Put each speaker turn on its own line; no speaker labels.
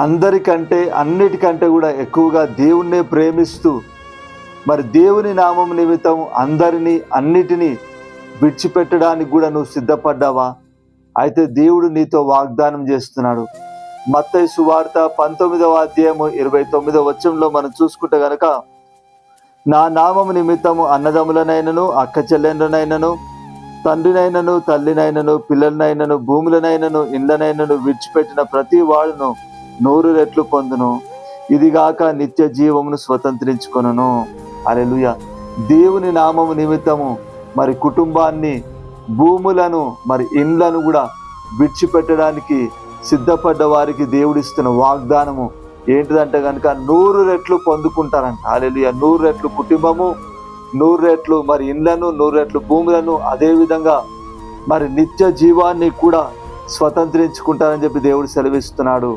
అందరికంటే అన్నిటికంటే కూడా ఎక్కువగా దేవుణ్ణే ప్రేమిస్తూ మరి దేవుని నామం నిమిత్తం అందరినీ అన్నిటినీ విడిచిపెట్టడానికి కూడా నువ్వు సిద్ధపడ్డావా? అయితే దేవుడు నీతో వాగ్దానం చేస్తున్నాడు. మత్తయ్య సువార్త పంతొమ్మిదవ అధ్యాయము ఇరవై తొమ్మిదవ వచ్చంలో మనం చూసుకుంటే గనక నా నామము నిమిత్తము అన్నదమ్ములనైనను అక్క చెల్లెండ్రనైనను తండ్రినైనను తల్లినైనను పిల్లలనైనను భూములనైనను ఇండ్లనైనను విడిచిపెట్టిన ప్రతి వాడును నూరు రెట్లు పొందును. ఇదిగాక నిత్య జీవమును స్వతంత్రించుకొనును. అలెలుయ దేవుని నామము నిమిత్తము మరి కుటుంబాన్ని భూములను మరి ఇండ్లను కూడా విడిచిపెట్టడానికి సిద్ధపడ్డ వారికి దేవుడిస్తున్న వాగ్దానము ఏంటిదంటే కనుక నూరు రెట్లు పొందుకుంటారంట. అలెలుయ నూరు రెట్లు కుటుంబము నూరు రెట్లు మరి ఇండ్లను నూరు రెట్లు భూములను అదే విధంగా మరి నిత్య జీవాన్ని కూడా స్వతంత్రించుకుంటారని చెప్పి దేవుడు సెలవిస్తున్నాడు.